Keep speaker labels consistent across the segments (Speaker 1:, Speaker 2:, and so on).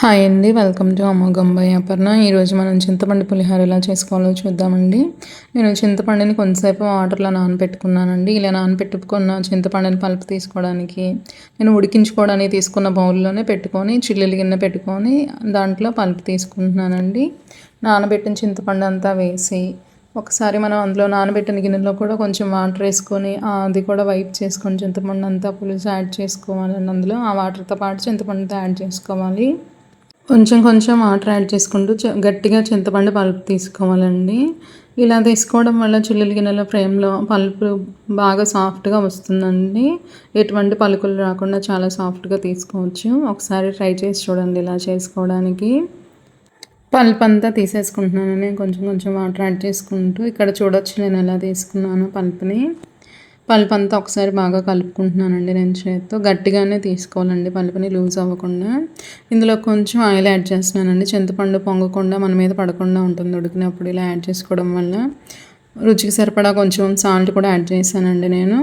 Speaker 1: Hi అండి welcome to అమోఘంబై Aparna. ఈరోజు మనం చింతపండు పులిహోర ఎలా చేసుకోవాలో చూద్దామండి. నేను చింతపండుని కొంతసేపు వాటర్లో నానబెట్టుకున్నానండి ఇలా నానబెట్టుకున్న చింతపండుని పలుపు తీసుకోవడానికి నేను ఉడికించుకోవడానికి తీసుకున్న బౌల్లోనే పెట్టుకొని చిల్లులు గిన్నె పెట్టుకొని దాంట్లో పలుపు తీసుకుంటున్నానండి. నానబెట్టిన చింతపండు అంతా వేసి ఒకసారి మనం అందులో నానబెట్టిన గిన్నెలో కూడా కొంచెం వాటర్ వేసుకొని అది కూడా వైప్ చేసుకొని చింతపండు అంతా పులుసు యాడ్ చేసుకోవాలండి. అందులో ఆ వాటర్తో పాటు చింతపండుతో యాడ్ చేసుకోవాలి. కొంచెం కొంచెం వాటర్ యాడ్ చేసుకుంటూ గట్టిగా చింతపండు పలుపు తీసుకోవాలండి. ఇలా తీసుకోవడం వల్ల చిల్లుల గిన్నెల ఫ్రేమ్లో పలుపు బాగా సాఫ్ట్గా వస్తుందండి. ఎటువంటి పలుకులు రాకుండా చాలా సాఫ్ట్గా తీసుకోవచ్చు. ఒకసారి ట్రై చేసి చూడండి ఇలా చేసుకోవడానికి. పల్ప్ అంతా తీసేసుకుంటున్నాను నేను. కొంచెం కొంచెం వాటర్ యాడ్ చేసుకుంటూ. ఇక్కడ చూడొచ్చు నేను ఎలా తీసుకున్నాను పల్ప్ని. పలుపు అంతా ఒకసారి బాగా కలుపుకుంటున్నానండి నేను చేతితో. గట్టిగానే తీసుకోవాలండి పలుపుని లూజ్ అవ్వకుండా. ఇందులో కొంచెం ఆయిల్ యాడ్ చేస్తున్నానండి. చింతపండు పొంగకుండా మన మీద పడకుండా ఉంటుంది ఉడికినప్పుడు ఇలా యాడ్ చేసుకోవడం వల్ల. రుచికి సరిపడా కొంచెం సాల్ట్ కూడా యాడ్ చేశానండి నేను.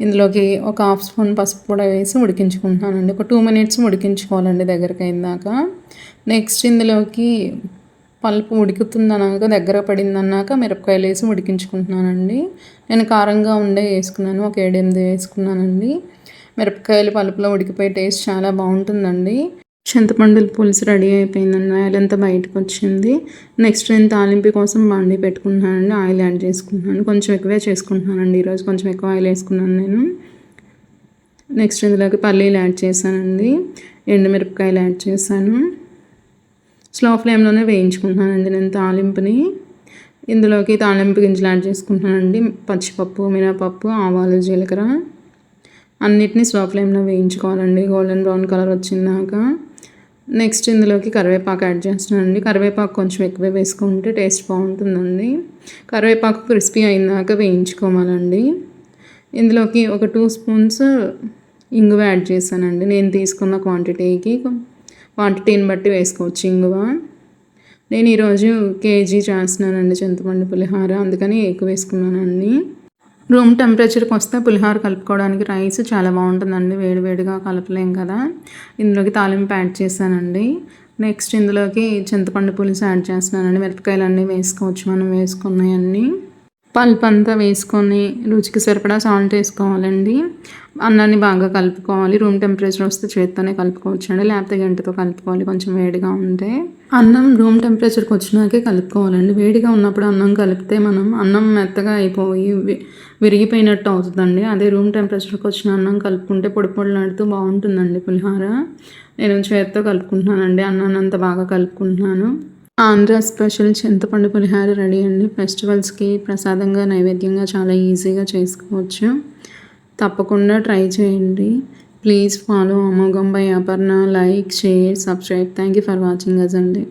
Speaker 1: ఇందులోకి ఒక హాఫ్ స్పూన్ పసుపు కూడా వేసి ఉడికించుకుంటున్నానండి. ఒక టూ మినిట్స్ ఉడికించుకోవాలండి దగ్గరికి అయిందాక నెక్స్ట్ ఇందులోకి పల్పు ఉడుకుతుందన్నాక దగ్గర పడిందన్నాక మిరపకాయలు వేసి ఉడికించుకుంటున్నానండి నేను కారంగా ఉండే వేసుకున్నాను ఒక ఏడెనిమిది వేసుకున్నానండి. మిరపకాయలు పలుపులో ఉడికిపోయి టేస్ట్ చాలా బాగుంటుందండి. చింతపండుల పులుసు రెడీ అయిపోయిందండి. ఆయిల్ అంతా బయటకు వచ్చింది. నెక్స్ట్ నేను తాలింపు కోసం బాండి పెట్టుకుంటున్నానండి. ఆయిల్ యాడ్ చేసుకుంటున్నాను. కొంచెం ఎక్కువే చేసుకుంటున్నానండి. ఈరోజు కొంచెం ఎక్కువ ఆయిల్ వేసుకున్నాను నేను. నెక్స్ట్ ఇందులోకి పల్లీలు యాడ్ చేశానండి. ఎండుమిరపకాయలు యాడ్ చేశాను. స్లో ఫ్లేమ్లోనే వేయించుకుంటున్నానండి నేను తాలింపుని. ఇందులోకి తాలింపు గింజలు యాడ్ చేసుకుంటున్నానండి. పచ్చిపప్పు మినపప్పు ఆవాలు జీలకర్ర. అన్నిటినీ స్లో ఫ్లేమ్లో వేయించుకోవాలండి. గోల్డెన్ బ్రౌన్ కలర్ వచ్చిందాక. నెక్స్ట్ ఇందులోకి కరివేపాకు యాడ్ చేస్తున్నానండి. కరివేపాకు కొంచెం ఎక్కువ వేసుకుంటే టేస్ట్ బాగుంటుందండి. కరివేపాకు క్రిస్పీ అయినాక వేయించుకోవాలండి. ఇందులోకి ఒక టూ స్పూన్స్ ఇంగువ యాడ్ చేశానండి. నేను తీసుకున్న క్వాంటిటీకి క్వాంటిటీని బట్టి వేసుకోవచ్చు ఇంగువ నేను ఈరోజు కేజీ చేస్తున్నానండి చింతపండు పులిహార అందుకని ఎక్కువ వేసుకున్నానండి. రూమ్ టెంపరేచర్కి వస్తే పులిహోర కలుపుకోవడానికి రైస్ చాలా బాగుంటుందండి వేడివేడిగా కలపలేం కదా. ఇందులోకి తాలింపు యాడ్ చేశానండి. నెక్స్ట్ ఇందులోకి చింతపండు పులుసు యాడ్ చేస్తున్నానండి మిరపకాయలు అన్నీ వేసుకోవచ్చు మనం వేసుకున్నాయన్నీ. పల్ప్ అంతా వేసుకొని రుచికి సరిపడా సాల్ట్ వేసుకోవాలండి. అన్నాన్ని బాగా కలుపుకోవాలి. రూమ్ టెంపరేచర్ వస్తే చేత్తోనే కలుపుకోవచ్చు అండి. లేకపోతే గంటతో కలుపుకోవాలి. కొంచెం వేడిగా ఉంటే. అన్నం రూమ్ టెంపరేచర్కి వచ్చినాకే కలుపుకోవాలండి. వేడిగా ఉన్నప్పుడు అన్నం కలిపితే మనం అన్నం మెత్తగా అయిపోయి విరిగిపోయినట్టు అవుతుందండి. అదే రూమ్ టెంపరేచర్కి వచ్చిన అన్నం కలుపుకుంటే పొడి పొడిలాడుతూ బాగుంటుందండి పులిహోర. నేను చేత్తో కలుపుకుంటున్నానండి. అన్నాన్ని అంత బాగా కలుపుకుంటున్నాను. ఆంధ్ర స్పెషల్ చింతపండు పులిహార రెడీ అండి. ఫెస్టివల్స్కి ప్రసాదంగా నైవేద్యంగా చాలా ఈజీగా చేసుకోవచ్చు. తప్పకుండా ట్రై చేయండి. ప్లీజ్ ఫాలో అమోఘం bye Aparna. Like share subscribe. Thank you for watching us అండి.